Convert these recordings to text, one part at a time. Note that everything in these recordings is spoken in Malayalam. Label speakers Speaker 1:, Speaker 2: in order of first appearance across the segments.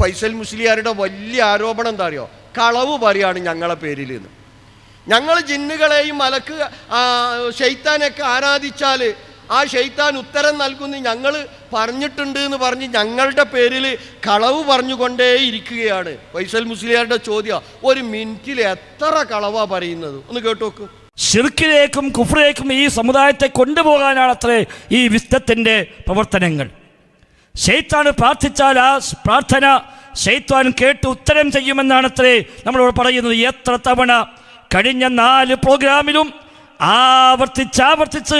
Speaker 1: ഫൈസൽ മുസ്ലിയാരുടെ വലിയ ആരോപണം എന്താ അറിയോ കളവ് പറയാണ് ഞങ്ങളെ പേരിൽ നിന്ന് ഞങ്ങൾ ജിന്നുകളെയും മലക്ക് ഷെയ്ത്താനൊക്കെ ആരാധിച്ചാൽ ആ ഷെയ്ത്താൻ ഉത്തരം നൽകുന്നു ഞങ്ങൾ പറഞ്ഞിട്ടുണ്ട് എന്ന് പറഞ്ഞ് ഞങ്ങളുടെ പേരിൽ കളവ് പറഞ്ഞുകൊണ്ടേ ഇരിക്കുകയാണ് ഫൈസൽ മുസ്ലിയാരുടെ ചോദ്യം ഒരു മിനിറ്റിൽ എത്ര കളവാ പറയുന്നത്? ഒന്ന് കേട്ടോക്ക്.
Speaker 2: ഷിർക്കിലേക്കും കുഫ്രേക്കും ഈ സമുദായത്തെ കൊണ്ടുപോകാനാണ് അത്രേ ഈ വിസ്തത്തിന്റെ പ്രവർത്തനങ്ങൾ. ഷെയ്ത്താന് പ്രാർത്ഥിച്ചാൽ ആ പ്രാർത്ഥന ശൈത്വാൻ കേട്ട് ഉത്തരം ചെയ്യുമെന്നാണ് അത്രേ നമ്മളോട് പറയുന്നത്. എത്ര തവണ കഴിഞ്ഞ നാല് പ്രോഗ്രാമിലും ആവർത്തിച്ചാവർത്തിച്ച്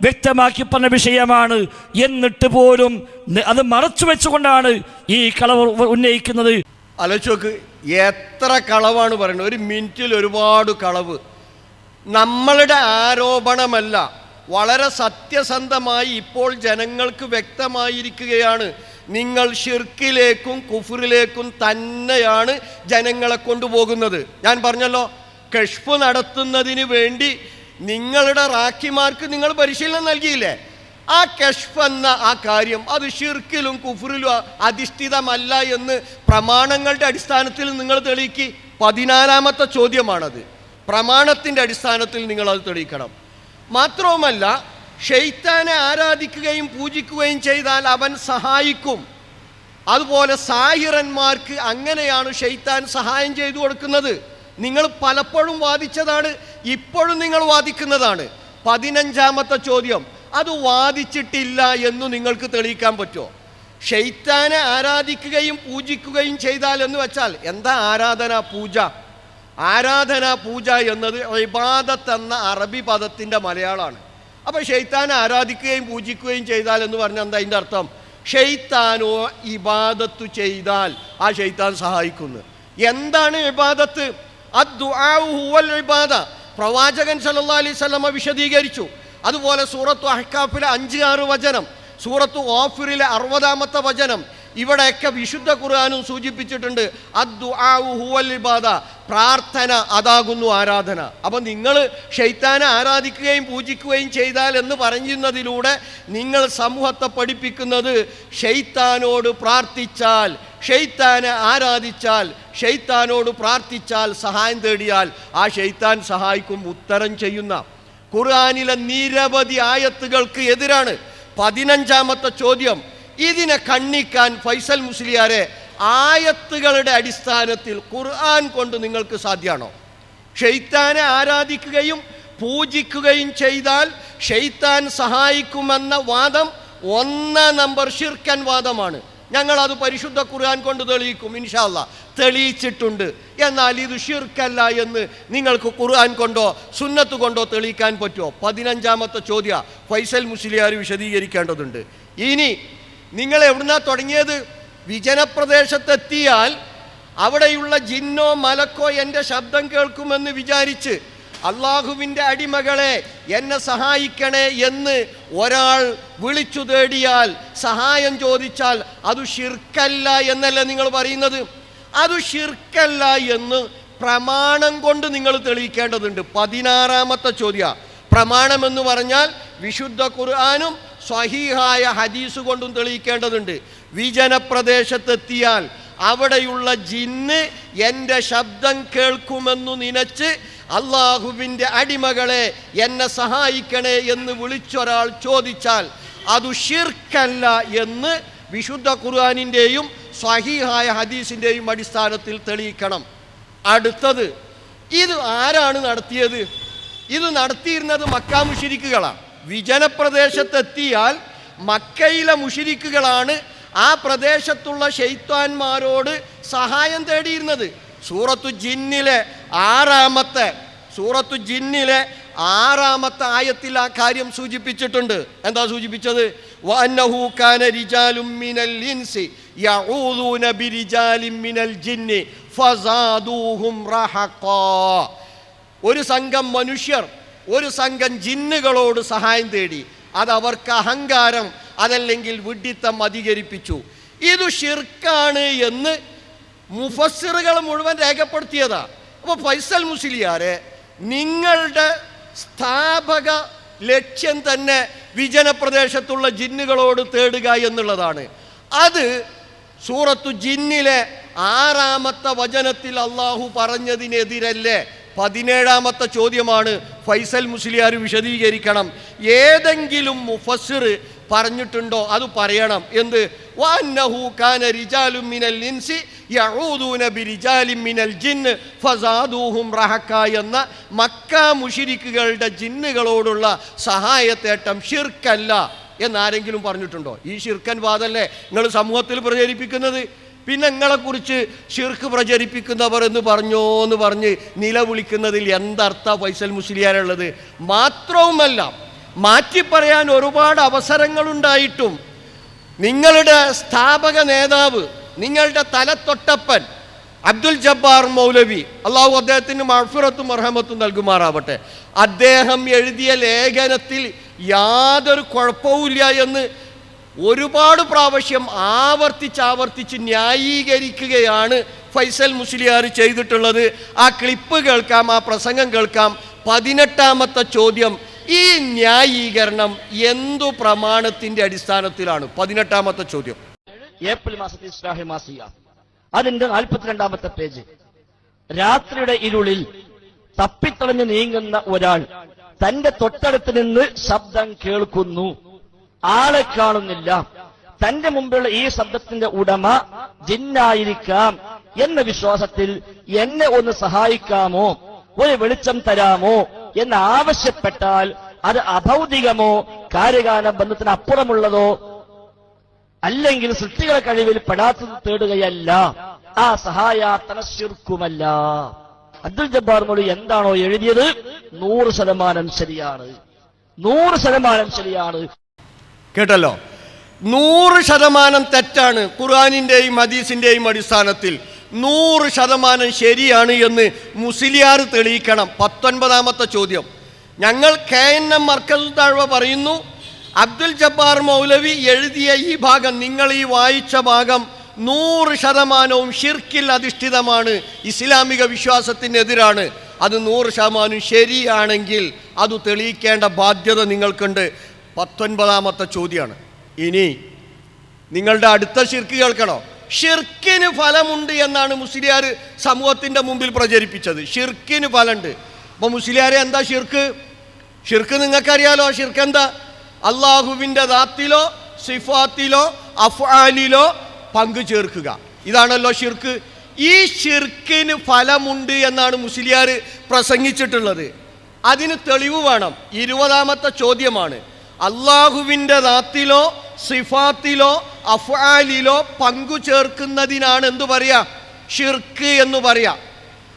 Speaker 2: വ്യക്തമാക്കി പറഞ്ഞ വിഷയമാണ്. എന്നിട്ട് പോലും അത് മറച്ചു വെച്ചുകൊണ്ടാണ് ഈ കളവ് ഉന്നയിക്കുന്നത്.
Speaker 1: ആലോചിച്ച് എത്ര കളവാണ് പറയുന്നത്. ഒരു മിനിറ്റിൽ ഒരുപാട് കളവ്. നമ്മളുടെ ആരോപണമല്ല വളരെ സത്യസന്ധമായി ഇപ്പോൾ ജനങ്ങൾക്ക് വ്യക്തമായിരിക്കുകയാണ്. നിങ്ങൾ ഷിർക്കിലേക്കും കുഫറിലേക്കും തന്നെയാണ് ജനങ്ങളെ കൊണ്ടുപോകുന്നത്. ഞാൻ പറഞ്ഞല്ലോ കഷ്പു നടത്തുന്നതിന് വേണ്ടി നിങ്ങളുടെ റാക്കിമാർക്ക് നിങ്ങൾ പരിശീലനം നൽകിയില്ലേ? ആ കഷ്ഫ് എന്ന ആ കാര്യം അത് ഷിർക്കിലും കുഫറിലും അധിഷ്ഠിതമല്ല എന്ന് പ്രമാണങ്ങളുടെ അടിസ്ഥാനത്തിൽ നിങ്ങൾ തെളിയിക്കി. പതിനാലാമത്തെ ചോദ്യമാണത്. പ്രമാണത്തിന്റെ അടിസ്ഥാനത്തിൽ നിങ്ങൾ അത് തെളിയിക്കണം. മാത്രവുമല്ല ഷെയ്ത്താനെ ആരാധിക്കുകയും പൂജിക്കുകയും ചെയ്താൽ അവൻ സഹായിക്കും. അതുപോലെ സാഹിറന്മാർക്ക് അങ്ങനെയാണ് ഷെയ്ത്താൻ സഹായം ചെയ്തു കൊടുക്കുന്നത്. നിങ്ങൾ പലപ്പോഴും വാദിച്ചതാണ് ഇപ്പോഴും നിങ്ങൾ വാദിക്കുന്നതാണ്. പതിനഞ്ചാമത്തെ ചോദ്യം അത് വാദിച്ചിട്ടില്ല എന്ന് നിങ്ങൾക്ക് തെളിയിക്കാൻ പറ്റുമോ? ഷെയ്ത്താനെ ആരാധിക്കുകയും പൂജിക്കുകയും ചെയ്താൽ എന്ന് വെച്ചാൽ എന്താ ആരാധന പൂജ? ആരാധന പൂജ എന്നത് ഇബാദത്ത് എന്ന അറബി പദത്തിന്റെ മലയാളമാണ്. അപ്പോൾ ഷെയ്ത്താനെ ആരാധിക്കുകയും പൂജിക്കുകയും ചെയ്താൽ എന്ന് പറഞ്ഞാൽ എന്താ അതിന്റെ അർത്ഥം? ഷെയ്ത്താനോ ഇബാദത്ത് ചെയ്താൽ ആ ഷെയ്ത്താൻ സഹായിക്കുന്നു. എന്താണ് ഇബാദത്ത്? ഇബാദ. പ്രവാചകൻ സല്ലാ അലൈഹി സ്വലമ വിശദീകരിച്ചു. അതുപോലെ സൂറത്തു അഹ്കാഫിലെ അഞ്ച് ആറ് വചനം സൂറത്തു ഓഫിറിലെ അറുപതാമത്തെ വചനം ഇവിടെയൊക്കെ വിശുദ്ധ ഖുർആാനും സൂചിപ്പിച്ചിട്ടുണ്ട് ഇബാദ പ്രാർത്ഥന അതാകുന്നു ആരാധന. അപ്പം നിങ്ങൾ ഷെയ്ത്താനെ ആരാധിക്കുകയും പൂജിക്കുകയും ചെയ്താൽ എന്ന് പറയുന്നതിലൂടെ നിങ്ങൾ സമൂഹത്തെ പഠിപ്പിക്കുന്നത് ഷെയ്ത്താനോട് പ്രാർത്ഥിച്ചാൽ ഷെയ്ത്താനെ ആരാധിച്ചാൽ ഷെയ്ത്താനോട് പ്രാർത്ഥിച്ചാൽ സഹായം തേടിയാൽ ആ ഷെയ്ത്താൻ സഹായിക്കും ഉത്തരം ചെയ്യുന്ന. ഖുർആാനിലെ നിരവധി ആയത്തുകൾക്ക് എതിരാണ്. പതിനഞ്ചാമത്തെ ചോദ്യം ഇതിനെ കണ്ണിക്കാൻ ഫൈസൽ മുസ്ലിയാരെ ആയത്തുകളുടെ അടിസ്ഥാനത്തിൽ ഖുർആൻ കൊണ്ട് നിങ്ങൾക്ക് സാധ്യമാണോ? ഷെയ്ത്താനെ ആരാധിക്കുകയും പൂജിക്കുകയും ചെയ്താൽ ഷെയ്ത്താൻ സഹായിക്കുമെന്ന വാദം ഒന്നാം നമ്പർ ഷിർക്കൻ വാദമാണ്. ഞങ്ങളത് പരിശുദ്ധ ഖുർആൻ കൊണ്ട് തെളിയിക്കും ഇൻഷാല്ല തെളിയിച്ചിട്ടുണ്ട്. എന്നാൽ ഇത് ഷിർക്കല്ല എന്ന് നിങ്ങൾക്ക് ഖുർആൻ കൊണ്ടോ സുന്നത്ത് കൊണ്ടോ തെളിയിക്കാൻ പറ്റുമോ? പതിനഞ്ചാമത്തെ ചോദ്യ ഫൈസൽ മുസ്ലിയാർ വിശദീകരിക്കേണ്ടതുണ്ട്. ഇനി നിങ്ങൾ എവിടുന്നാ തുടങ്ങിയത്? വിജനപ്രദേശത്തെത്തിയാൽ അവിടെയുള്ള ജിന്നോ മലക്കോ എന്റെ ശബ്ദം കേൾക്കുമെന്ന് വിചാരിച്ച് അള്ളാഹുവിന്റെ അടിമകളെ എന്നെ സഹായിക്കണേ എന്ന് ഒരാൾ വിളിച്ചു തേടിയാൽ സഹായം ചോദിച്ചാൽ അത് ഷിർക്കല്ല എന്നല്ലേ നിങ്ങൾ പറയുന്നത്? അത് ഷിർക്കല്ല എന്ന് പ്രമാണം കൊണ്ട് നിങ്ങൾ തെളിയിക്കേണ്ടതുണ്ട്. പതിനാറാമത്തെ ചോദ്യ. പ്രമാണം എന്ന് പറഞ്ഞാൽ വിശുദ്ധ ഖുർആാനും സ്വഹീഹായ ഹദീസ് കൊണ്ടും തെളിയിക്കേണ്ടതുണ്ട്. വിജനപ്രദേശത്തെത്തിയാൽ അവിടെയുള്ള ജിന്ന് എന്റെ ശബ്ദം കേൾക്കുമെന്നു നനച്ച് അള്ളാഹുവിന്റെ അടിമകളെ എന്നെ സഹായിക്കണേ എന്ന് വിളിച്ചൊരാൾ ചോദിച്ചാൽ അതു ഷിർക്കല്ല എന്ന് വിശുദ്ധ ഖുർആാനിന്റെയും സഹീഹായ ഹദീസിന്റെയും അടിസ്ഥാനത്തിൽ തെളിയിക്കണം. അടുത്തത് ഇത് ആരാണ് നടത്തിയത്? ഇത് നടത്തിയിരുന്നത് മക്കാ മുഷിരിക്കുകളാണ് വിജനപ്രദേശത്തെത്തിയാൽ മക്കയിലെ മുഷിരിക്കുകളാണ് ആ പ്രദേശത്തുള്ള ഷെയ്ത്താന്മാരോട് സഹായം തേടിയിരുന്നത്. സൂറത്തു ജിന്നിലെ ആറാമത്തെ സൂറത്തു ജിന്നിലെ ആറാമത്തെ ആയത്തിൽ ആ കാര്യം സൂചിപ്പിച്ചിട്ടുണ്ട്. എന്താ സൂചിപ്പിച്ചത്? ഒരു സംഘം മനുഷ്യർ ഒരു സംഘം ജിന്നുകളോട് സഹായം തേടി. അത് അവർക്ക് അഹങ്കാരം അതല്ലെങ്കിൽ വിഡിത്തം അധികരിപ്പിച്ചു. ഇത് ഷിർക്കാണ് എന്ന് മുഫസ്സിറുകൾ മുഴുവൻ രേഖപ്പെടുത്തിയതാ. അപ്പോൾ ഫൈസൽ മുസ്ലിയാരെ നിങ്ങളുടെ സ്ഥാപക ലക്ഷ്യം തന്നെ വിജനപ്രദേശത്തുള്ള ജിന്നുകളോട് തേടുക എന്നുള്ളതാണ്. അത് സൂറത്തു ജിന്നിലെ ആറാമത്തെ വചനത്തിൽ അള്ളാഹു പറഞ്ഞതിനെതിരല്ലേ? പതിനേഴാമത്തെ ചോദ്യമാണ് ഫൈസൽ മുസ്ലിയാർ വിശദീകരിക്കണം. ഏതെങ്കിലും മുഫസ്സിർ പറഞ്ഞിട്ടുണ്ടോ അത് പറയണം. എന്ത്? കാന മിനൽ ഇൻസി യഊദൂന മിനൽ ഫസാദൂഹും എന്ന മക്ക മുഷിരിക്കുകളുടെ ജിന്നുകളോടുള്ള സഹായത്തേട്ടം ഷിർക്കല്ല എന്നാരെങ്കിലും പറഞ്ഞിട്ടുണ്ടോ? ഈ ഷിർക്കൻ വാദല്ലേ നിങ്ങൾ സമൂഹത്തിൽ പ്രചരിപ്പിക്കുന്നത്? പിന്നെ നിങ്ങളെക്കുറിച്ച് ഷിർക്ക് പ്രചരിപ്പിക്കുന്നവർ എന്ന് പറഞ്ഞോ എന്ന് പറഞ്ഞ് നിലവിളിക്കുന്നതിൽ എന്തർത്ഥ ഫൈസൽ മുസ്ലിയാനുള്ളത് മാത്രവുമല്ല മാറ്റി പറയാൻ ഒരുപാട് അവസരങ്ങളുണ്ടായിട്ടും നിങ്ങളുടെ സ്ഥാപക നേതാവ് നിങ്ങളുടെ തലത്തൊട്ടപ്പൻ അബ്ദുൽ ജബ്ബാർ മൗലവി അള്ളാഹു അദ്ദേഹത്തിന് മഫുറത്തും അർഹമത്തും നൽകുമാറാവട്ടെ. അദ്ദേഹം എഴുതിയ ലേഖനത്തിൽ യാതൊരു കുഴപ്പവുമില്ല എന്ന് ഒരുപാട് പ്രാവശ്യം ആവർത്തിച്ച് ആവർത്തിച്ച് ന്യായീകരിക്കുകയാണ് ഫൈസൽ മുസ്ലിയാർ ചെയ്തിട്ടുള്ളത്. ആ ക്ലിപ്പ് കേൾക്കാം ആ പ്രസംഗം കേൾക്കാം. പതിനെട്ടാമത്തെ ചോദ്യം ഈ ന്യായീകരണം എന്തു പ്രമാണത്തിന്റെ അടിസ്ഥാനത്തിലാണ്? പതിനെട്ടാമത്തെ ചോദ്യം.
Speaker 2: ഏപ്രിൽ മാസത്തിൽ ഇസ്ലാഹി മാസിയ. അതിന്റെ നാൽപ്പത്തിരണ്ടാമത്തെ പേജ്. രാത്രിയുടെ ഇരുളിൽ തപ്പിത്തളഞ്ഞ് നീങ്ങുന്ന ഒരാൾ തന്റെ തൊട്ടടുത്ത് നിന്ന് ശബ്ദം കേൾക്കുന്നു. ആളെ കാണുന്നില്ല. തന്റെ മുമ്പിലുള്ള ഈ ശബ്ദത്തിന്റെ ഉടമ ജിന്നായിരിക്കാം എന്ന വിശ്വാസത്തിൽ എന്നെ ഒന്ന് സഹായിക്കാമോ? ഒരു വെളിച്ചം തരാമോ? എന്ന് ആവശ്യപ്പെട്ടാൽ അത് അഭൗതികമോ കാര്യകാല ബന്ധത്തിന് അപ്പുറമുള്ളതോ അല്ലെങ്കിൽ സൃഷ്ടികളെ കഴിവിൽ പെടാത്തത് തേടുകയല്ല. ആ സഹായാർത്ഥന ശിർക്കുമല്ല അബ്ദുൽ ജബ്ബാർ മൊഴി എന്താണോ എഴുതിയത്? നൂറ് ശതമാനം ശരിയാണ്. നൂറ് ശതമാനം ശരിയാണ്.
Speaker 1: കേട്ടല്ലോ? നൂറ് ശതമാനം തെറ്റാണ് ഖുർആാനിന്റെയും ഹദീസിന്റെയും അടിസ്ഥാനത്തിൽ. നൂറ് ശതമാനം ശരിയാണ് എന്ന് മുസ്ലിയാർ തെളിയിക്കണം. പത്തൊൻപതാമത്തെ ചോദ്യം. ഞങ്ങൾ കെ എൻ എം മർക്കസ് താഴ്വ പറയുന്നു അബ്ദുൽ ജബ്ബാർ മൗലവി എഴുതിയ ഈ ഭാഗം നിങ്ങൾ ഈ വായിച്ച ഭാഗം നൂറ് ശതമാനവും ഷിർക്കിൽ അധിഷ്ഠിതമാണ്. ഇസ്ലാമിക വിശ്വാസത്തിനെതിരാണ്. അത് നൂറ് ശതമാനം ശരിയാണെങ്കിൽ അത് തെളിയിക്കേണ്ട ബാധ്യത നിങ്ങൾക്കുണ്ട്. പത്തൊൻപതാമത്തെ ചോദ്യമാണ് ഇനി നിങ്ങളുടെ അടുത്ത ഷിർക്ക് കേൾക്കണോ? ഷിർക്കിന് ഫലമുണ്ട് എന്നാണ് മുസ്ലിയാർ സമൂഹത്തിന്റെ മുമ്പിൽ പ്രചരിപ്പിച്ചത്. ഷിർക്കിന് ഫലമുണ്ട്. അപ്പോൾ മുസ്ലിയാരെ എന്താ ഷിർക്ക് ഷിർക്ക് നിങ്ങൾക്കറിയാലോ ഷിർക്ക് എന്താ? അള്ളാഹുവിന്റെ ദാത്തിലോ സിഫാത്തിലോ അഫ്ആലിലോ പങ്കു ചേർക്കുക. ഇതാണല്ലോ ഷിർക്ക് ഈ ഷിർക്കിന് ഫലമുണ്ട് എന്നാണ് മുസ്ലിയാർ പ്രസംഗിച്ചിട്ടുള്ളത്. അതിന് തെളിവ് വേണം. ഇരുപതാമത്തെ ചോദ്യമാണ്. അള്ളാഹുവിന്റെ ദാത്തിലോ സിഫാത്തിലോ അഫ്ആലിലോ പങ്കു ചേർക്കുന്നതിനാണ് എന്തു പറയാ? ഷിർക്ക് എന്ന് പറയാ.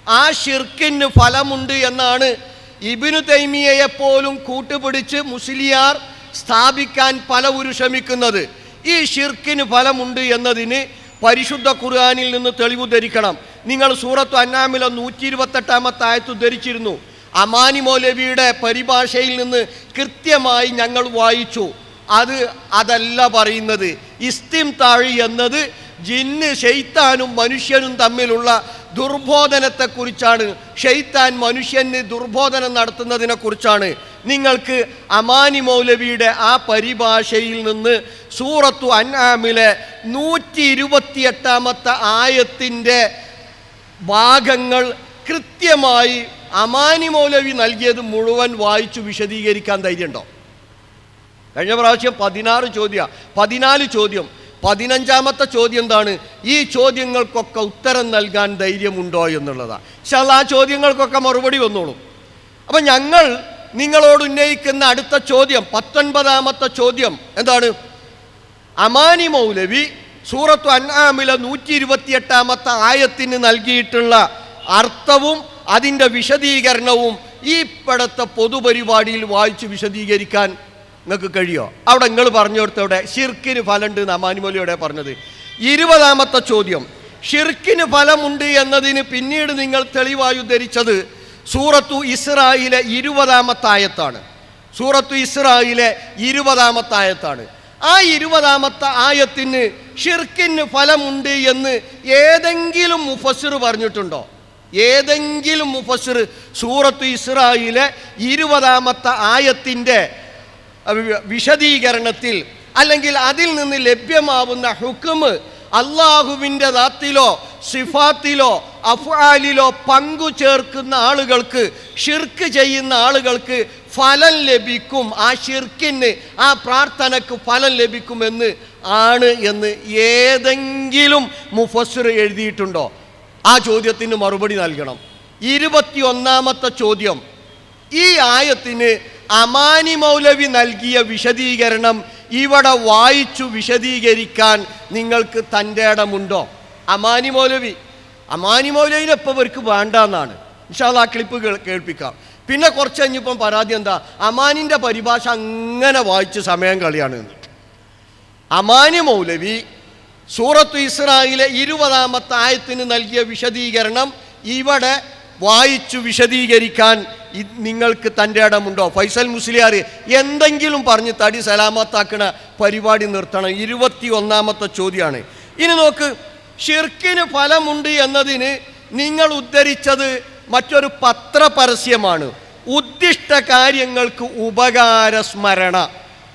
Speaker 1: ആ ഷിർക്കിന് ഫലമുണ്ട് എന്നാണ് ഇബിനു തൈമിയയെ പോലും കൂട്ടുപിടിച്ച് മുസ്ലിയാർ സ്ഥാപിക്കാൻ പലവരും ശ്രമിക്കുന്നത്. ഈ ഷിർക്കിന് ഫലമുണ്ട് എന്നതിന് പരിശുദ്ധ ഖുർആാനിൽ നിന്ന് തെളിവ് ധരിക്കണം. നിങ്ങൾ സൂറത്ത് അന്നാമിലെ നൂറ്റി ഇരുപത്തെട്ടാമത്തെ ആയത്ത് ധരിച്ചിരുന്നു. അമാനി മൗലവിയുടെ പരിഭാഷയിൽ നിന്ന് കൃത്യമായി ഞങ്ങൾ വായിച്ചു. അത് അതല്ല പറയുന്നത്. ഇസ്തിം താഴി എന്നത് ജിന്ന് ഷെയ്ത്താനും മനുഷ്യനും തമ്മിലുള്ള ദുർബോധനത്തെക്കുറിച്ചാണ്. ഷെയ്ത്താൻ മനുഷ്യന് ദുർബോധനം നടത്തുന്നതിനെക്കുറിച്ചാണ് നിങ്ങൾക്ക് അമാനി മൗലവിയുടെ ആ പരിഭാഷയിൽ നിന്ന് സൂറത്തു അൻആമിലെ നൂറ്റി ഇരുപത്തിയെട്ടാമത്തെ ആയത്തിന്റെ ഭാഗങ്ങൾ കൃത്യമായി അമാനി മൗലവി നൽകിയത് മുഴുവൻ വായിച്ചു വിശദീകരിക്കാൻ ധൈര്യമുണ്ടോ? കഴിഞ്ഞ പ്രാവശ്യം പതിനാറ് ചോദ്യ പതിനാല് ചോദ്യം പതിനഞ്ചാമത്തെ ചോദ്യം എന്താണ്? ഈ ചോദ്യങ്ങൾക്കൊക്കെ ഉത്തരം നൽകാൻ ധൈര്യമുണ്ടോ എന്നുള്ളതാണ് പക്ഷെ അത് ആ ചോദ്യങ്ങൾക്കൊക്കെ മറുപടി വന്നോളും. അപ്പം ഞങ്ങൾ നിങ്ങളോട് ഉന്നയിക്കുന്ന അടുത്ത ചോദ്യം പത്തൊൻപതാമത്തെ ചോദ്യം എന്താണ്? അമാനി മൗലവി സൂറത്തു അൻആമിലെ നൂറ്റി ഇരുപത്തിയെട്ടാമത്തെ ആയത്തിന് നൽകിയിട്ടുള്ള അർത്ഥവും അതിന്റെ വിശദീകരണവും ഈ പടത്തെ പൊതുപരിപാടിയിൽ വായിച്ച് വിശദീകരിക്കാൻ നിങ്ങൾക്ക് കഴിയോ? അവിടെ നിങ്ങൾ പറഞ്ഞു കൊടുത്തവിടെ ഷിർക്കിന് ഫലമുണ്ട് എന്ന് അമാനി മൗലിയോടെ പറഞ്ഞത്. ഇരുപതാമത്തെ ചോദ്യം. ഷിർക്കിന് ഫലമുണ്ട് എന്നതിന് പിന്നീട് നിങ്ങൾ തെളിവായി ഉദ്ധരിച്ചത് സൂറത്തു ഇസ്രായിലെ ഇരുപതാമത്തായത്താണ്. സൂറത്തു ഇസ്രായിലെ ഇരുപതാമത്തായത്താണ്. ആ ഇരുപതാമത്തെ ആയത്തിന് ഷിർക്കിന് ഫലമുണ്ട് എന്ന് ഏതെങ്കിലും മുഫസിർ പറഞ്ഞിട്ടുണ്ടോ? ഏതെങ്കിലും മുഫസ്സിർ സൂറത്ത് ഇസ്രായിലെ ഇരുപതാമത്തെ ആയത്തിന്റെ വിശദീകരണത്തിൽ അല്ലെങ്കിൽ അതിൽ നിന്ന് ലഭ്യമാവുന്ന ഹുക്കുമ് അള്ളാഹുവിന്റെ ദാത്തിലോ സിഫാത്തിലോ അഫ്ആലിലോ പങ്കു ചേർക്കുന്ന ആളുകൾക്ക് ഷിർക്ക് ചെയ്യുന്ന ആളുകൾക്ക് ഫലം ലഭിക്കും. ആ ഷിർക്കിന് ആ പ്രാർത്ഥനക്ക് ഫലം ലഭിക്കുമെന്ന് ആണ് എന്ന് ഏതെങ്കിലും മുഫസ്സിർ എഴുതിയിട്ടുണ്ടോ? ആ ചോദ്യത്തിന് മറുപടി നൽകണം. ഇരുപത്തി ഒന്നാമത്തെ ചോദ്യം. ഈ ആയത്തിന് അമാനി മൗലവി നൽകിയ വിശദീകരണം ഇവിടെ വായിച്ചു വിശദീകരിക്കാൻ നിങ്ങൾക്ക് തന്റെ ഇടമുണ്ടോ? അമാനി മൗലവി. അമാനി മൗലവിനെ ഇപ്പം ഇവർക്ക് വേണ്ടെന്നാണ്. ഇൻഷാല്ല ആ ക്ലിപ്പ് കേൾപ്പിക്കാം. പിന്നെ കുറച്ച് കഴിഞ്ഞപ്പം പരാതി എന്താ? അമാനിന്റെ പരിഭാഷ അങ്ങനെ വായിച്ച് സമയം കളിയാണ് അമാനി മൗലവി സൂറത്ത് ഇസ്രായിലെ ഇരുപതാമത്തെ ആയത്തിന് നൽകിയ വിശദീകരണം ഇവിടെ വായിച്ചു വിശദീകരിക്കാൻ നിങ്ങൾക്ക് തന്റെ ഇടമുണ്ടോ? ഫൈസൽ മുസ്ലിയാർ എന്തെങ്കിലും പറഞ്ഞ് തടി സലാമത്താക്കണ പരിപാടി നിർത്തണം. ഇരുപത്തി ഒന്നാമത്തെ ചോദ്യമാണ് ഇനി നോക്ക് ഷിർക്കിന് ഫലമുണ്ട് എന്നതിന് നിങ്ങൾ ഉദ്ധരിച്ചത് മറ്റൊരു പത്രപരസ്യമാണ്. ഉദ്ദിഷ്ട കാര്യങ്ങൾക്ക് ഉപകാര സ്മരണ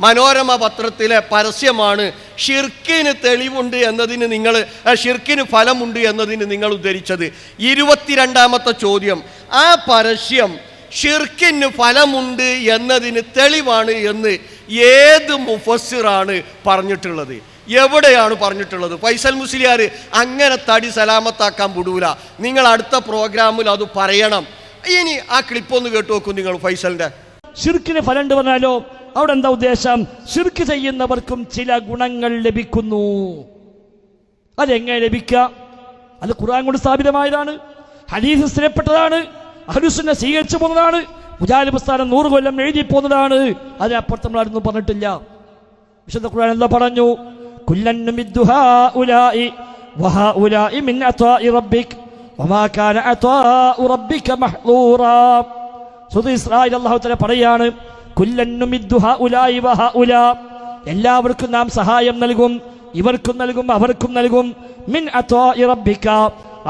Speaker 1: മനോരമ പത്രത്തിലെ പരസ്യമാണ് ഷിർക്കിന് തെളിവുണ്ട് എന്നതിന് നിങ്ങൾ ഷിർക്കിന് ഫലമുണ്ട് എന്നതിന് നിങ്ങൾ ഉദ്ധരിച്ചത്. ഇരുപത്തിരണ്ടാമത്തെ ചോദ്യം ആ പരസ്യം ഷിർക്കിന് ഫലമുണ്ട് എന്നതിന് തെളിവാണ് എന്ന് ഏത് മുഫസ്സിറാണ് പറഞ്ഞിട്ടുള്ളത്? എവിടെയാണ് പറഞ്ഞിട്ടുള്ളത്? ഫൈസൽ മുസ്ലിയാർ അങ്ങനെ തടി സലാമത്താക്കാൻ വിടൂല. നിങ്ങൾ അടുത്ത പ്രോഗ്രാമിൽ അത് പറയണം. ഇനി ആ ക്ലിപ്പ് ഒന്ന് കേട്ടു നോക്കൂ നിങ്ങൾ ഫൈസലിന്റെ.
Speaker 2: ഷിർക്കിന് ഫലമുണ്ട് പറഞ്ഞാലോ? അവിടെ എന്താ ഉദ്ദേശം? ശിർക്ക് ചെയ്യുന്നവർക്കും ചില ഗുണങ്ങൾ ലഭിക്കുന്നു. അതെങ്ങനെ ലഭിക്കുക അത് ഖുർആൻ കൊണ്ട് സ്ഥാപിതമായതാണ്. ഹദീസ് സ്ഥിരപ്പെട്ടതാണ്. അഹലുസുന്നെ സ്വീകരിച്ചു പോകുന്നതാണ്. മുജാഹിദ് പ്രസ്ഥാനം നൂറ് കൊല്ലം എഴുതി പോകുന്നതാണ്. അതിനപ്പുറത്ത് നമ്മൾ ആരൊന്നും പറഞ്ഞിട്ടില്ല. വിശുദ്ധ ഖുർആൻ എന്താ പറഞ്ഞു? പറയാണ് എല്ലാവർക്കും നാം സഹായം നൽകും. ഇവർക്കും നൽകും അവർക്കും നൽകും. മിൻ അത്വാഇ റബ്ബിക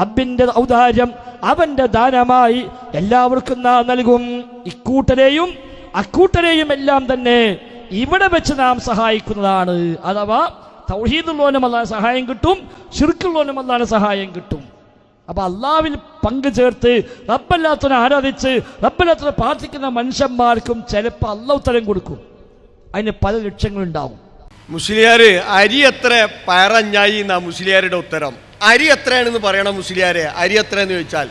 Speaker 2: റബ്ബിന്റെ ഔദാര്യം അവന്റെ ദാനമായി എല്ലാവർക്കും നാം നൽകും. ഇക്കൂട്ടരെയും അക്കൂട്ടരെയും എല്ലാം തന്നെ ഇവിടെ വെച്ച് നാം സഹായിക്കുന്നതാണ്. അഥവാ തൗഹീദുള്ളവനും അല്ലാതെ സഹായം കിട്ടും ഷിർക്കുള്ളവനും അല്ലാതെ സഹായം കിട്ടും. അപ്പൊ അള്ളാവിൽ പങ്കു ചേർത്ത് റബ്ബല്ലാത്തനെ ആരാധിച്ച് റബ്ബല്ലാത്തനെ പ്രാർത്ഥിക്കുന്ന മനുഷ്യന്മാർക്കും ചിലപ്പോൾ അള്ള ഉത്തരം കൊടുക്കും. അതിന് പല ലക്ഷ്യങ്ങളുണ്ടാവും.
Speaker 1: മുസ്ലിയാർ അരി എത്ര പയറഞ്ഞായി എന്നാ മുസ്ലിയാരുടെ ഉത്തരം. അരി എത്രയാണെന്ന് പറയണം മുസ്ലിയാരെ. അരി എന്ന് ചോദിച്ചാൽ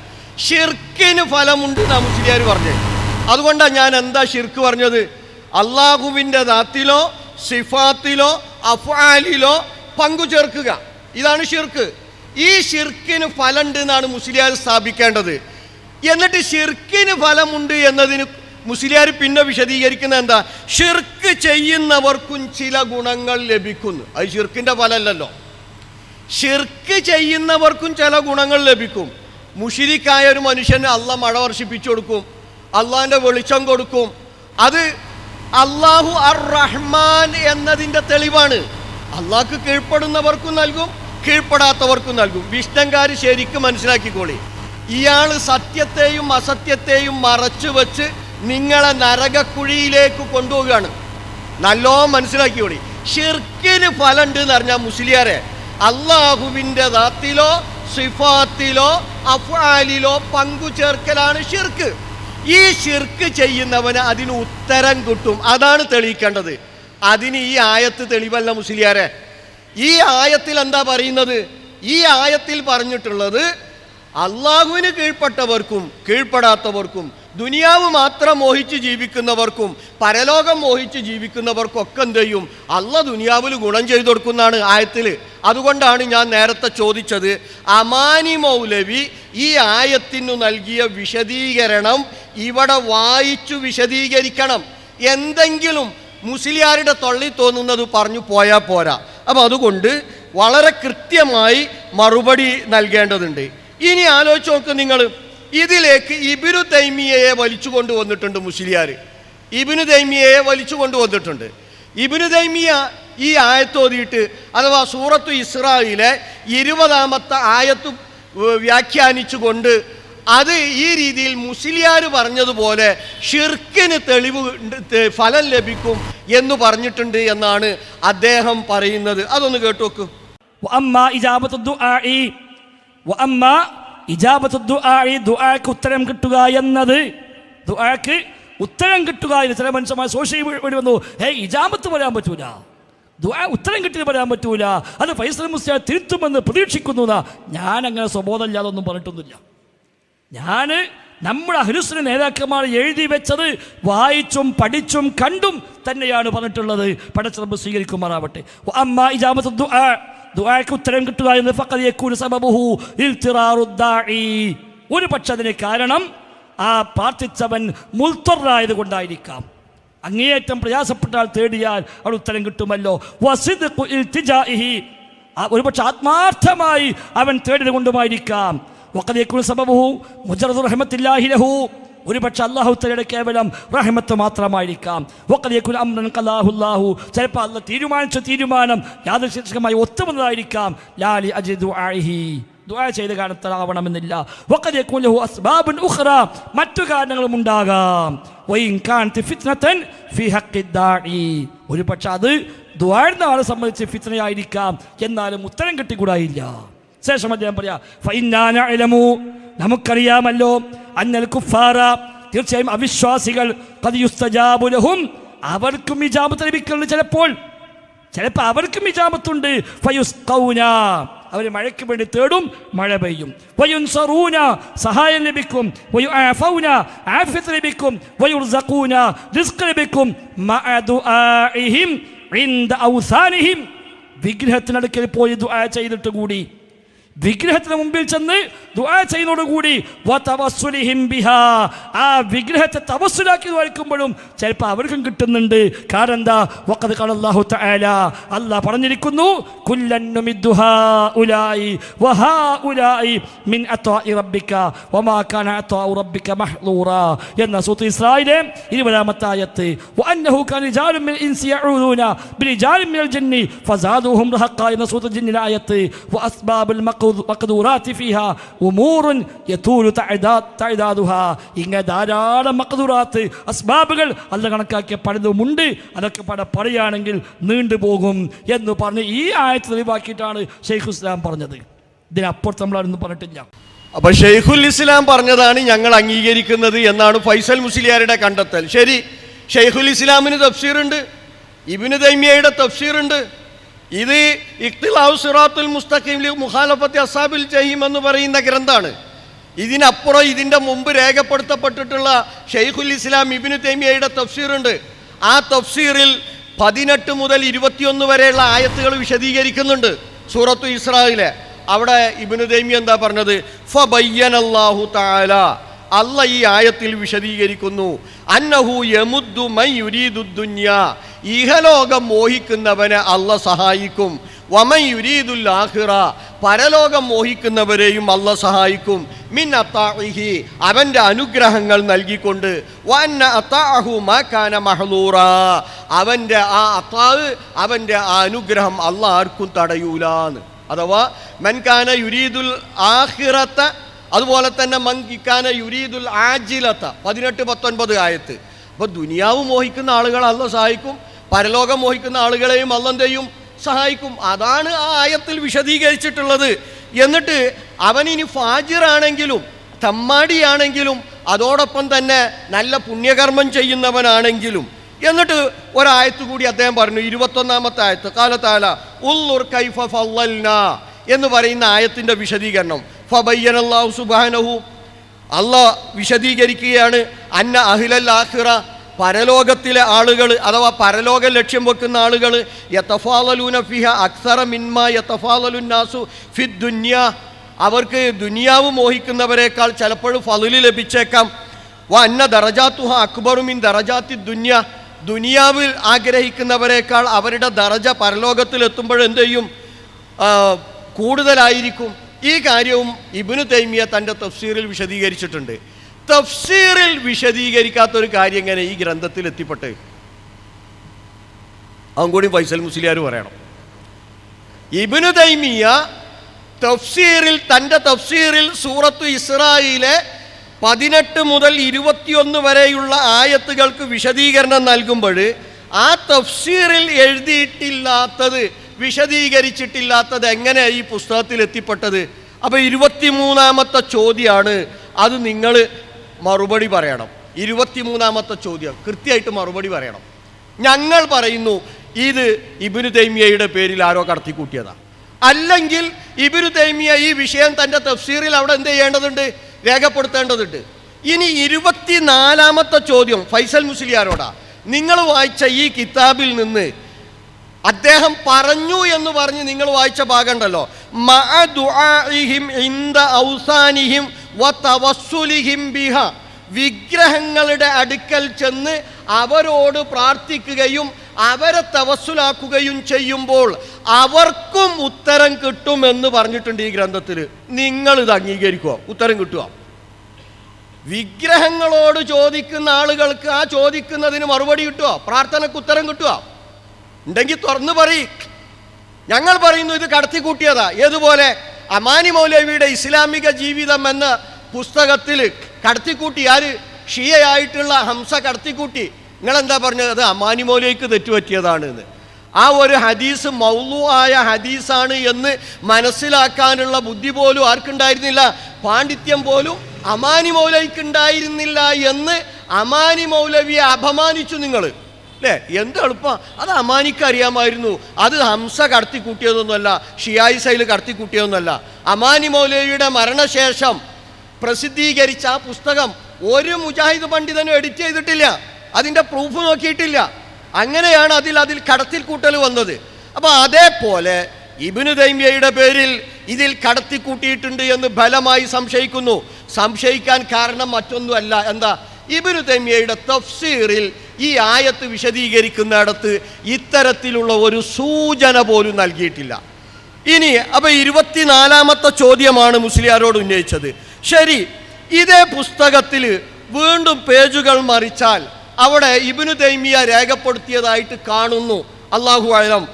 Speaker 1: ഷിർക്കിന് ഫലമുണ്ട് എന്നാ മുസ്ലിയാർ പറഞ്ഞത് അതുകൊണ്ടാണ് ഞാൻ എന്താ ഷിർക്ക് പറഞ്ഞത്? അള്ളാഹുവിന്റെ ദാത്തിലോ സിഫാത്തിലോ അഫാലിലോ പങ്കു ചേർക്കുക. ഇതാണ് ഷിർക്ക് ഈ ഷിർക്കിന് ഫലമുണ്ട് എന്നാണ് മുസ്ലിയാർ സ്ഥാപിക്കേണ്ടത്. എന്നിട്ട് ഷിർക്കിന് ഫലമുണ്ട് എന്നതിന് മുസ്ലിയാർ പിന്നെ വിശദീകരിക്കുന്ന എന്താ? ഷിർക്ക് ചെയ്യുന്നവർക്കും ചില ഗുണങ്ങൾ ലഭിക്കുന്നു. അത് ഷിർക്കിന്റെ ഫലമല്ലല്ലോ. ഷിർക്ക് ചെയ്യുന്നവർക്കും ചില ഗുണങ്ങൾ ലഭിക്കും. മുഷിരിക്കായ ഒരു മനുഷ്യന് അല്ല മഴ വർഷിപ്പിച്ചു കൊടുക്കും. അള്ളാഹിന്റെ വെളിച്ചം കൊടുക്കും. അത് അള്ളാഹു അർ റഹ്മാൻ എന്നതിന്റെ തെളിവാണ്. അള്ളാഹ്ക്ക് കീഴ്പ്പെടുന്നവർക്കും നൽകും. കീഴ്പ്പെടാത്തവർക്കും നൽകും. വിഷ്ണങ്കാർ ശരിക്കും മനസ്സിലാക്കിക്കോളി. ഇയാൾ സത്യത്തെയും അസത്യത്തെയും മറച്ചു വെച്ച് നിങ്ങളെ നരകക്കുഴിയിലേക്ക് കൊണ്ടുപോവുകയാണ്. നല്ലോ മനസ്സിലാക്കിയോളി ഷിർക്കിന് ഫലമുണ്ട് എന്ന് പറഞ്ഞാൽ മുസ്ലിയാരെ. അള്ളാഹുവിന്റെ ദാത്തിലോ സിഫാത്തിലോ അഫാലിലോ പങ്കു ചേർക്കലാണ് ഷിർക്ക് ഈ ഷിർക്ക് ചെയ്യുന്നവന് അതിന് ഉത്തരം കിട്ടും. അതാണ് തെളിയിക്കേണ്ടത്. അതിന് ഈ ആയത്ത് തെളിവല്ല മുസ്ലിയാരെ. ഈ ആയത്തിൽ എന്താ പറയുന്നത്? ഈ ആയത്തിൽ പറഞ്ഞിട്ടുള്ളത് അള്ളാഹുവിന് കീഴ്പ്പെട്ടവർക്കും കീഴ്പ്പെടാത്തവർക്കും ദുനിയാവ് മാത്രം മോഹിച്ച് ജീവിക്കുന്നവർക്കും പരലോകം മോഹിച്ച് ജീവിക്കുന്നവർക്കും ഒക്കെ എന്ത് ചെയ്യും? അള്ള ദുനിയാവിൽ ഗുണം ചെയ്തു കൊടുക്കുന്നതാണ് ആയത്തിൽ. അതുകൊണ്ടാണ് ഞാൻ നേരത്തെ ചോദിച്ചത് അമാനി മൗലവി ഈ ആയത്തിനു നൽകിയ വിശദീകരണം ഇവിടെ വായിച്ചു വിശദീകരിക്കണം. എന്തെങ്കിലും മുസ്ലിയാരുടെ തള്ളി തോന്നുന്നത് പറഞ്ഞു പോയാൽ പോരാ. അപ്പം അതുകൊണ്ട് വളരെ കൃത്യമായി മറുപടി നൽകേണ്ടതുണ്ട്. ഇനി ആലോചിച്ച് നോക്ക് നിങ്ങൾ. ഇതിലേക്ക് ഇബിനു തൈമിയയെ വലിച്ചു കൊണ്ടുവന്നിട്ടുണ്ട് മുസ്ലിയാർ. ഇബിനു തൈമിയയെ വലിച്ചു കൊണ്ടുവന്നിട്ടുണ്ട് ഇബിനു തൈമിയ ഈ ആയത്തോതിയിട്ട് അഥവാ സൂറത്തു ഇസ്രായിലെ ഇരുപതാമത്തെ ആയത്ത് വ്യാഖ്യാനിച്ചുകൊണ്ട് അത് ഈ രീതിയിൽ മുസ്ലിയാർ പറഞ്ഞതുപോലെ ഷിർക്കിന് തെളിവ് ഫലം ലഭിക്കും എന്ന് പറഞ്ഞിട്ടുണ്ട് എന്നാണ് അദ്ദേഹം പറയുന്നത്. അതൊന്ന് കേട്ടു നോക്കൂ
Speaker 2: വഅമ്മ ഇജാബത്തു ദുആഇ വഅമ്മ ഇജാബത്തു ദുആഇ ദുആക്ക് ഉത്തരം കിട്ടുക എന്നത് ദുആക്ക് ഉത്തരം കിട്ടുക എന്ന് ചില മനുഷ്യന്മാർ സോഷ്യൽ വഴി വന്നു. ഹേ ഇജാമത്ത് പറയാൻ പറ്റൂല. ദുആ ഉത്തരം കിട്ടിയത് പറയാൻ പറ്റൂല. അത് ഫൈസൽ മുസ്ലിം തിരുത്തുമെന്ന് പ്രതീക്ഷിക്കുന്നു ഞാൻ അങ്ങനെ സ്വബോധമില്ലാതൊന്നും പറഞ്ഞിട്ടൊന്നുമില്ല. ഞാൻ നമ്മൾ അഹ്ലുസ്ലിം നേതാക്കന്മാർ എഴുതി വെച്ചത് വായിച്ചും പഠിച്ചും കണ്ടും തന്നെയാണ് പറഞ്ഞിട്ടുള്ളത്. പടച്ചിറമ്പ് സ്വീകരിക്കുമാറാവട്ടെ. അമ്മ ഇജാമത്ത് ദുആ. ദുആക്ക് ഉത്തരം കിട്ടുക എന്ന് ഒരു പക്ഷെ അതിന് കാരണം ആ പ്രാർത്ഥിച്ചവൻ മുൽത്തറായത് കൊണ്ടായിരിക്കാം അങ്ങേയറ്റം പ്രയാസപ്പെട്ടാൽ തേടിയാൽ അവിടെ ഉത്തരം കിട്ടുമല്ലോ. ഒരുപക്ഷെ ആത്മാർത്ഥമായി അവൻ തേടിയത് കൊണ്ടുമായിരിക്കാം വഖദിയക്കുൽ പക്ഷെ മുജറദു റഹ്മത്തില്ലാഹി ലഹു ഒരുപക്ഷെ അള്ളാഹു തലയുടെ കേവലം റഹ്മത്ത് മാത്രമായിരിക്കാം. വഖദിയക്കുൽ അംറൻ കലാഹുല്ലാഹു ചിലപ്പോൾ അല്ല തീരുമാനിച്ച തീരുമാനം യാദൃശികമായി ഒത്തുവന്നതായിരിക്കാം. ലാലി അജിദു ആഹി ദുആ ചെയ്ത് കാരണത്താവണമെന്നില്ല വഖദിയക്കുൽ ലഹു അസ്ബാബുൻ ഉഖ്റ. മറ്റു കാരണങ്ങളും ഉണ്ടാകാം. വൈൻ കാനത്ത് ഫിത്നതൻ ഫി ഹഖ്ഖി ദാഇ. ഒരുപക്ഷെ അത് ദ്വാരുന്ന ആളെ സംബന്ധിച്ച് ഫിത്നയായിരിക്കാം. എന്നാലും ഉത്തരം കിട്ടിക്കൂടായില്ല. ശേഷം അദ്ദേഹം പറയാ ഫൈനാനു നമുക്കറിയാമല്ലോ അന്നൽ കുഫാറ തീർച്ചയായും അവിശ്വാസികൾ കതിയുസ്തജാബുലഹും അവർക്കും ഇജാബത്ത് ലഭിക്കുന്നുണ്ട് ചിലപ്പോൾ. ചിലപ്പോൾ അവർക്കും ഇജാബത്തുണ്ട്. ഫയുസ്കൗന അവർ മഴയ്ക്ക് വേണ്ടി തേടും മഴ പെയ്യും. വയുൻസറൂന സഹായം ലഭിക്കും. വയുആഫൗന ആഫിത്ത് ലഭിക്കും. വയുർസഖൂന റിസ്ക് ലഭിക്കും. വിഗ്രഹത്തിനടുക്കൽ പോയി ദുആ ചെയ്തിട്ട് കൂടി. വിഗ്രഹത്തിന് മുമ്പിൽ ചെന്ന് ദുആ ചെയ്യുന്നതോടുകൂടി ആ വിഗ്രഹത്തെ തവസ്സുലാക്കി വായിക്കുമ്പോഴും ചിലപ്പോൾ അവർക്കും കിട്ടുന്നുണ്ട്. കാരണം എന്താ? വഖദ് കളല്ലാഹു തആല അല്ലാഹ് പറഞ്ഞിരിക്കുന്നു എന്ന സൂത്ത് ഇസ്രായേലിലെ ഇരുപതാമത്തെ ആയത്ത് വഅന്നഹു കാന റിജാലുൻ മിൻ ഇൻസി യഊദൂന ബിരിജാലിൻ മിനൽ ഫസാദൂഹും റഹഖ എന്ന മഖ്ദൂറാത്തി ഫീഹാ ഉമൂറുൻ യതൂലു തഅദാദ് തഅദാദുഹാ ഇങ്ങനെ ധാരാളം മഖ്ദൂറാത്ത് അസ്ബാബുകൾ അല്ല കണക്കാക്കിയ പലതുമുണ്ട് അതൊക്കെ പല പറയുകയാണെങ്കിൽ നീണ്ടുപോകും എന്ന് പറഞ്ഞ് ഈ ആയത്ത് തെളിവാക്കിയിട്ടാണ് ഷെയ്ഖ് ഇസ്ലാം പറഞ്ഞത്. ഇതിനപ്പുറത്ത് നമ്മളൊന്നും പറഞ്ഞിട്ടില്ല.
Speaker 1: അപ്പൊ ഷെയ്ഖുൽ ഇസ്ലാം പറഞ്ഞതാണ് ഞങ്ങൾ അംഗീകരിക്കുന്നത് എന്നാണ് ഫൈസൽ മുസ്ലിയാരുടെ കണ്ടെത്തൽ. ശരി ഷെയ്ഖുൽ ഇസ്ലാമിന് തഫ്സീറുണ്ട് ഇബിന് തൈമിയയുടെ തഫ്സീറുണ്ട്. ഇത് ഇഖ്തിലാവ് സിറാത്തുൽ മുസ്തഖീമിൽ മുഖാലഫത്തി അസാബിൽ ജഹീം എന്ന് പറയുന്ന ഗ്രന്ഥമാണ് ഇതിനപ്പുറം ഇതിന്റെ മുമ്പ് രേഖപ്പെടുത്തപ്പെട്ടിട്ടുള്ള ഷെയ്ഖുൽ ഇസ്ലാം ഇബിന് തൈമിയയുടെ തഫ്സീറുണ്ട്. ആ തഫ്സീറിൽ പതിനെട്ട് മുതൽ ഇരുപത്തിയൊന്ന് വരെയുള്ള ആയത്തുകൾ വിശദീകരിക്കുന്നുണ്ട് സൂറത്തു ഇസ്രായിലെ അവിടെ ഇബിന് തൈമി എന്താ പറഞ്ഞത്? ഫബയ്യനല്ലാഹു താല അല്ല ഈ ആയത്തിൽ വിശദീകരിക്കുന്നു. അന്നഹു യമുദ്ദു മൈ യുരീദു ദുന്യ. ഇഹലോകം മോഹിക്കുന്നവനെ അല്ല സഹായിക്കും. വമൻ യുരീദുൽ ആഹിറ പരലോകം മോഹിക്കുന്നവരെയും അല്ല സഹായിക്കും. മിൻ അത്താഹി അവന്റെ അനുഗ്രഹങ്ങൾ നൽകിക്കൊണ്ട്. വൻ അത്താഹു മാന മഹലൂറ അവന്റെ ആ അത്താവ് അവന്റെ ആ അനുഗ്രഹം അല്ല ആർക്കും തടയൂലാന്ന്. അഥവാ മൻകാന യുരീദുൽ ആഹിറത്ത അതുപോലെ തന്നെ മങ്കിക്കാന യുരീദുൽ ആജിലത്ത പതിനെട്ട് പത്തൊൻപത് ആയത്ത്. അപ്പോൾ ദുനിയാവ് മോഹിക്കുന്ന ആളുകൾ അല്ല സഹായിക്കും. പരലോകം മോഹിക്കുന്ന ആളുകളെയും അല്ലന്തെയും സഹായിക്കും. അതാണ് ആ ആയത്തിൽ വിശദീകരിച്ചിട്ടുള്ളത്. എന്നിട്ട് അവനിനി ഫാജിറാണെങ്കിലും തമ്മാടിയാണെങ്കിലും അതോടൊപ്പം തന്നെ നല്ല പുണ്യകർമ്മം ചെയ്യുന്നവനാണെങ്കിലും. എന്നിട്ട് ഒരായത്ത് കൂടി അദ്ദേഹം പറഞ്ഞു ഇരുപത്തൊന്നാമത്തെ ആയത്ത് കാലത്താല ഉള്ളുർ കൈഫ ഫല്ലൽന എന്ന് പറയുന്ന ആയത്തിന്റെ വിശദീകരണം. ഫബയ്യനല്ലാഹു സുബാനഹു അല്ല വിശദീകരിക്കുകയാണ് അന്ന അഹിലൽ ആഖിറ പരലോകത്തിലെ ആളുകൾ അഥവാ പരലോക ലക്ഷ്യം വെക്കുന്ന ആളുകൾ യത്തഫാലലൂന ഫിഹ അക്സറ മിന്മ യത്തഫാലലുന്നാസു ഫി ദുന്യ. അവർക്ക് ദുനിയാവ് മോഹിക്കുന്നവരെക്കാൾ ചിലപ്പോഴും ഫലിൽ ലഭിച്ചേക്കാം. വ അന്ന ദറജാത്തുഹ അക്ബറുമിൻ ദറജാത്തി ദുന്യ. ദുനിയാവിൽ ആഗ്രഹിക്കുന്നവരെക്കാൾ അവരുടെ ദറജ പരലോകത്തിൽ എത്തുമ്പോൾ എന്ത് ചെയ്യും? കൂടുതലായിരിക്കും. ഈ കാര്യവും ഇബിനു തൈമിയ തന്റെ തഫ്സീറിൽ വിശദീകരിച്ചിട്ടുണ്ട്. തഫ്സീറിൽ വിശദീകരിക്കാത്ത ഒരു കാര്യം ഇങ്ങനെ ഈ ഗ്രന്ഥത്തിൽ എത്തിപ്പെട്ട്. അവൻ കൂടി ഫൈസൽ മുസ്ലിയാർ പറയണം. ഇബിനു തൈമിയ തഫ്സീറിൽ തന്റെ തഫ്സീറിൽ സൂറത്തു ഇസ്രായിലെ പതിനെട്ട് മുതൽ ഇരുപത്തിയൊന്ന് വരെയുള്ള ആയത്തുകൾക്ക് വിശദീകരണം നൽകുമ്പോൾ ആ തഫ്സീറിൽ എഴുതിയിട്ടില്ലാത്തത് വിശദീകരിച്ചിട്ടില്ലാത്തത് എങ്ങനെ ഈ പുസ്തകത്തിൽ എത്തിപ്പെട്ടത്? അപ്പോൾ ഇരുപത്തിമൂന്നാമത്തെ ചോദ്യമാണ് അത് നിങ്ങൾ മറുപടി പറയണം. ഇരുപത്തിമൂന്നാമത്തെ ചോദ്യം. കൃത്യമായിട്ട് മറുപടി പറയണം. ഞങ്ങൾ പറയുന്നു ഇത് ഇബിനു തൈമിയയുടെ പേരിൽ ആരോ കടത്തിക്കൂട്ടിയതാണ് അല്ലെങ്കിൽ ഇബിനു തൈമിയ ഈ വിഷയം തന്റെ തഫ്സീറിൽ അവിടെ എന്ത് ചെയ്യേണ്ടതുണ്ട്? രേഖപ്പെടുത്തേണ്ടതുണ്ട്. ഇനി ഇരുപത്തിനാലാമത്തെ ചോദ്യം ഫൈസൽ മുസ്ലിയാരോടാ. നിങ്ങൾ വായിച്ച ഈ കിതാബിൽ നിന്ന് അദ്ദേഹം പറഞ്ഞു എന്ന് പറഞ്ഞ് നിങ്ങൾ വായിച്ച ഭാഗമുണ്ടല്ലോ മഅ ദുആഇഹിം ഇൻദ ഔസാനിഹിം വ തവസ്സുലിഹിം ബിഹ. വിഗ്രഹങ്ങളുടെ അടുക്കൽ ചെന്ന് അവരോട് പ്രാർത്ഥിക്കുകയും അവരെ തവസ്സുലാക്കുകയും ചെയ്യുമ്പോൾ അവർക്കും ഉത്തരം കിട്ടുമെന്ന് പറഞ്ഞിട്ടുണ്ട് ഈ ഗ്രന്ഥത്തിൽ. നിങ്ങൾ ഇത് അംഗീകരിക്കുക. ഉത്തരം കിട്ടുക. വിഗ്രഹങ്ങളോട് ചോദിക്കുന്ന ആളുകൾക്ക് ആ ചോദിക്കുന്നതിന് മറുപടി കിട്ടുക. പ്രാർത്ഥനയ്ക്ക് ഉത്തരം കിട്ടുക. ഉണ്ടെങ്കിൽ തുറന്നു പറയും. ഞങ്ങൾ പറയുന്നു ഇത് കടത്തിക്കൂട്ടിയതാ ഏതുപോലെ? അമാനി മൗലവിയുടെ ഇസ്ലാമിക ജീവിതം എന്ന പുസ്തകത്തിൽ കടത്തിക്കൂട്ടി ആര്? ഷിയയായിട്ടുള്ള ഹംസ കടത്തിക്കൂട്ടി നിങ്ങളെന്താ പറഞ്ഞത്? അത് അമാനി മൗലവിക്ക് തെറ്റുപറ്റിയതാണ് എന്ന്. ആ ഒരു ഹദീസ് മൗലു ആയ ഹദീസാണ് എന്ന് മനസ്സിലാക്കാനുള്ള ബുദ്ധി പോലും ആർക്കുണ്ടായിരുന്നില്ല. പാണ്ഡിത്യം പോലും അമാനി മൗലവിക്കുണ്ടായിരുന്നില്ല എന്ന് അമാനി മൗലവിയെ അപമാനിച്ചു നിങ്ങൾ അല്ലേ എന്ത് എളുപ്പം. അത് അമാനിക്ക് അറിയാമായിരുന്നു. അത് ഹംസ കടത്തി കൂട്ടിയതൊന്നുമല്ല ഷിയായി സൈൽ കടത്തി കൂട്ടിയതൊന്നുമല്ല. അമാനി മൗലവിയുടെ മരണശേഷം പ്രസിദ്ധീകരിച്ച ആ പുസ്തകം ഒരു മുജാഹിദ് പണ്ഡിതനും എഡിറ്റ് ചെയ്തിട്ടില്ല. അതിന്റെ പ്രൂഫ് നോക്കിയിട്ടില്ല. അങ്ങനെയാണ് അതിൽ അതിൽ കടത്തിൽ കൂട്ടൽ വന്നത്. അപ്പോൾ അതേപോലെ ഇബിനു തൈമിയയുടെ പേരിൽ ഇതിൽ കടത്തിക്കൂട്ടിയിട്ടുണ്ട് എന്ന് ബലമായി സംശയിക്കുന്നു. സംശയിക്കാൻ കാരണം മറ്റൊന്നുമല്ല. എന്താ? ഇബിനു തൈമിയയുടെ തഫ്സീറിൽ ഈ ആയത്ത് വിശദീകരിക്കുന്നിടത്ത് ഇത്തരത്തിലുള്ള ഒരു സൂചന പോലും നൽകിയിട്ടില്ല. ഇനി അപ്പൊ ഇരുപത്തിനാലാമത്തെ ചോദ്യമാണ് മുസ്ലിയാരോട് ഉന്നയിച്ചത്. ശരി ഇതേ പുസ്തകത്തിൽ വീണ്ടും പേജുകൾ മറിച്ചാൽ അവിടെ ഇബിനു തൈമിയ രേഖപ്പെടുത്തിയതായിട്ട് കാണുന്നു. അള്ളാഹു അലം.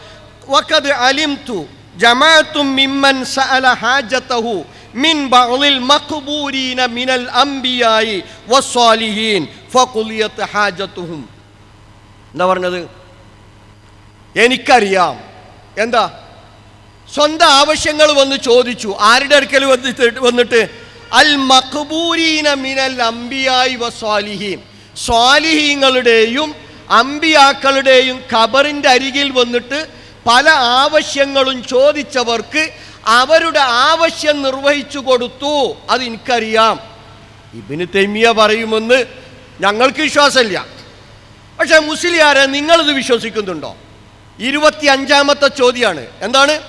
Speaker 1: വഖദ് അലിംതു ജമാഅത്തും മിമ്മൻ സഅല ഹാജതഹു. മിൻ ബഅദിൽ മഖ്ബൂരീന മിനൽ അംബിയായി വസ്സാലിഹീൻ ഫഖുലിയത്ത് ഹാജത്തുഹും. എന്താ പറഞ്ഞത്? എനിക്കറിയാം. എന്താ? സ്വന്തം ആവശ്യങ്ങൾ വന്ന് ചോദിച്ചു. ആരുടെ അടുക്കൽ വന്നിട്ട് അൽ മഖബൂരീന മിനൽ അംബിയായി വസ്വാലിഹീൻ. സ്വാലിഹീൻ സ്വാലിഹീങ്ങളുടെയും അമ്പിയാക്കളുടെയും ഖബറിന്റെ അരികിൽ വന്നിട്ട് പല ആവശ്യങ്ങളും ചോദിച്ചവർക്ക് അവരുടെ ആവശ്യം നിർവഹിച്ചു കൊടുത്തു. അത് എനിക്കറിയാം. ഇബിന് തെമിയ പറയുമെന്ന് ഞങ്ങൾക്ക് വിശ്വാസമില്ല. പക്ഷേ മുസ്ലിയാരെ നിങ്ങളിത് വിശ്വസിക്കുന്നുണ്ടോ? ഇരുപത്തി അഞ്ചാമത്തെ ചോദ്യമാണ്. എന്താണ്?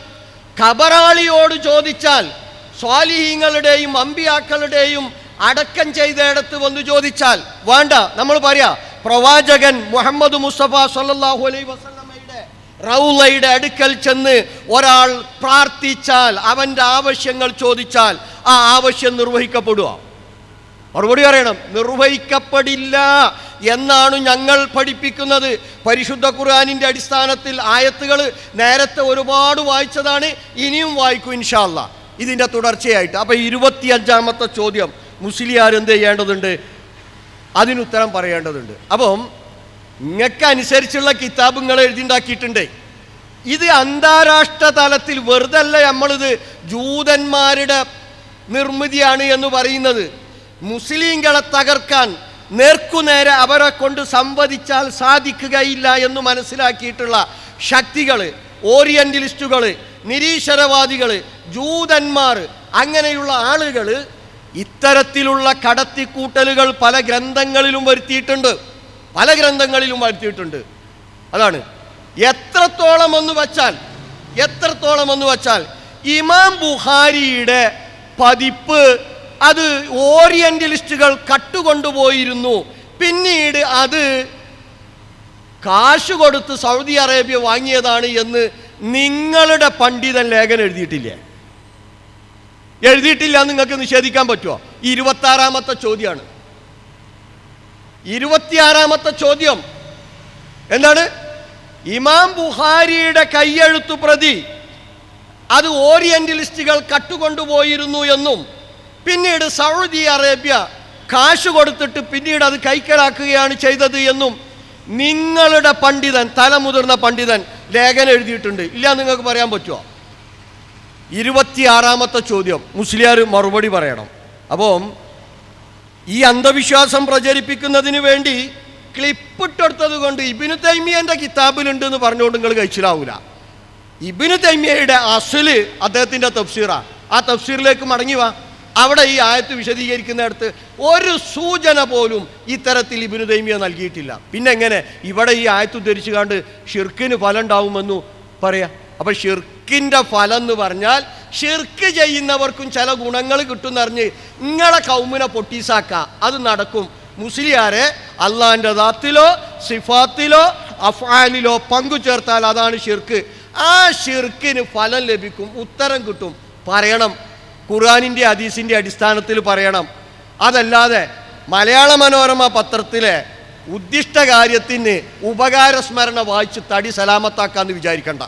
Speaker 1: ഖബറാളിയോട് ചോദിച്ചാൽ സ്വാലിഹീങ്ങളുടെയും അമ്പിയാക്കളുടെയും അടക്കം ചെയ്തയിടത്ത് വന്ന് ചോദിച്ചാൽ വേണ്ട. നമ്മൾ പറയാ പ്രവാചകൻ മുഹമ്മദ് മുസ്തഫ സല്ലല്ലാഹു അലൈ വസല്ലമയുടെ റൗലയുടെ അടുക്കൽ ചെന്ന് ഒരാൾ പ്രാർത്ഥിച്ചാൽ അവന്റെ ആവശ്യങ്ങൾ ചോദിച്ചാൽ ആ ആവശ്യം നിർവഹിക്കപ്പെടുക. മറുപടി പറയണം നിർവഹിക്കപ്പെടില്ല എന്നാണ് ഞങ്ങൾ പഠിപ്പിക്കുന്നത്. പരിശുദ്ധ ഖുർആാനിന്റെ അടിസ്ഥാനത്തിൽ ആയത്തുകൾ നേരത്തെ ഒരുപാട് വായിച്ചതാണ് ഇനിയും വായിക്കും ഇൻഷാല്ല ഇതിന്റെ തുടർച്ചയായിട്ട്. അപ്പോൾ ഇരുപത്തിയഞ്ചാമത്തെ ചോദ്യം മുസ്ലിയാർ എന്ത് ചെയ്യേണ്ടതുണ്ട്? അതിനുത്തരം പറയേണ്ടതുണ്ട്. അപ്പം നിങ്ങൾക്ക് അനുസരിച്ചുള്ള കിതാബ് നിങ്ങൾ എഴുതിണ്ടാക്കിയിട്ടുണ്ട്. ഇത് അന്താരാഷ്ട്ര തലത്തിൽ വെറുതെ അല്ല നമ്മളിത് ജൂതന്മാരുടെ നിർമ്മിതിയാണ് എന്ന് പറയുന്നത്. മുസ്ലിങ്ങളെ തകർക്കാൻ നേർക്കുനേരെ അവരെ കൊണ്ട് സംവദിച്ചാൽ സാധിക്കുകയില്ല എന്ന് മനസ്സിലാക്കിയിട്ടുള്ള ശക്തികൾ ഓറിയന്റലിസ്റ്റുകൾ നിരീശ്വരവാദികൾ ജൂതന്മാർ അങ്ങനെയുള്ള ആളുകൾ ഇത്തരത്തിലുള്ള കടത്തിക്കൂട്ടലുകൾ പല ഗ്രന്ഥങ്ങളിലും വരുത്തിയിട്ടുണ്ട്. പല ഗ്രന്ഥങ്ങളിലും വരുത്തിയിട്ടുണ്ട് അതാണ്. എത്രത്തോളം എന്ന് വച്ചാൽ എത്രത്തോളം എന്ന് വച്ചാൽ ഇമാം ബുഹാരിയുടെ പതിപ്പ് അത് ഓറിയന്റലിസ്റ്റുകൾ കട്ടുകൊണ്ടുപോയിരുന്നു. പിന്നീട് അത് കാശ് കൊടുത്ത് സൗദി അറേബ്യ വാങ്ങിയതാണ് എന്ന് നിങ്ങളുടെ പണ്ഡിതൻ ലേഖനം എഴുതിയിട്ടില്ലേ? എഴുതിയിട്ടില്ല നിങ്ങൾക്ക് നിഷേധിക്കാൻ പറ്റുമോ ഇരുപത്താറാമത്തെ ചോദ്യമാണ്. ഇരുപത്തിയാറാമത്തെ ചോദ്യം. എന്താണ്? ഇമാം ബുഹാരിയുടെ കയ്യെഴുത്തു പ്രതി അത് ഓറിയന്റലിസ്റ്റുകൾ കട്ടുകൊണ്ടുപോയിരുന്നു എന്നും പിന്നീട് സൗദി അറേബ്യ കാശ് കൊടുത്തിട്ട് പിന്നീട് അത് കൈക്കലാക്കുകയാണ് ചെയ്തത് എന്നും നിങ്ങളുടെ പണ്ഡിതൻ തലമുതിർന്ന പണ്ഡിതൻ ലേഖനം എഴുതിയിട്ടുണ്ട്. ഇല്ല നിങ്ങൾക്ക് പറയാൻ പറ്റുമോ ഇരുപത്തിയാറാമത്തെ ചോദ്യം. മുസ്ലിയാർ മറുപടി പറയണം. അപ്പം ഈ അന്ധവിശ്വാസം പ്രചരിപ്പിക്കുന്നതിന് വേണ്ടി ക്ലിപ്പിട്ടെടുത്തത് കൊണ്ട് ഇബിനു തൈമിയന്റെ കിതാബിലുണ്ട് എന്ന് പറഞ്ഞുകൊണ്ട് നിങ്ങൾ കഴിച്ചിലാവൂല. ഇബിനു തൈമിയയുടെ അസൽ അദ്ദേഹത്തിന്റെ തഫ്സീറാണ് ആ തഫ്സീറിലേക്ക് മടങ്ങി വാ. അവിടെ ഈ ആയത്ത് വിശദീകരിക്കുന്നിടത്ത് ഒരു സൂചന പോലും ഇത്തരത്തിൽ ഇബിനു തൈമിയ നൽകിയിട്ടില്ല. പിന്നെ എങ്ങനെ? ഇവിടെ ഈ ആയത്ത് ഉദ്ധരിച്ചു കണ്ട് ഷിർക്കിന് ഫലം ഉണ്ടാവുമെന്നു പറയാ. അപ്പൊ ഷിർക്കിന്റെ ഫലം എന്ന് പറഞ്ഞാൽ ഷിർക്ക് ചെയ്യുന്നവർക്കും ചില ഗുണങ്ങൾ കിട്ടുമെന്നറിഞ്ഞ് നിങ്ങളെ കൗമിനെ പൊട്ടീസാക്ക. അത് നടക്കും. മുസ്ലിയാരെ അള്ളാഹിന്റെ ദാത്തിലോ സിഫാത്തിലോ അഫാലിലോ പങ്കു ചേർത്താൽ അതാണ് ഷിർക്ക്. ആ ഷിർക്കിന് ഫലം ലഭിക്കും ഉത്തരം കിട്ടും. പറയണം. ഖുർആാനിന്റെ ഹദീസിന്റെ അടിസ്ഥാനത്തിൽ പറയണം. അതല്ലാതെ മലയാള മനോരമ പത്രത്തിലെ ഉദ്ദിഷ്ട കാര്യത്തിന് ഉപകാരസ്മരണ വായിച്ച് തടി സലാമത്താക്കാന്ന് വിചാരിക്കണ്ട.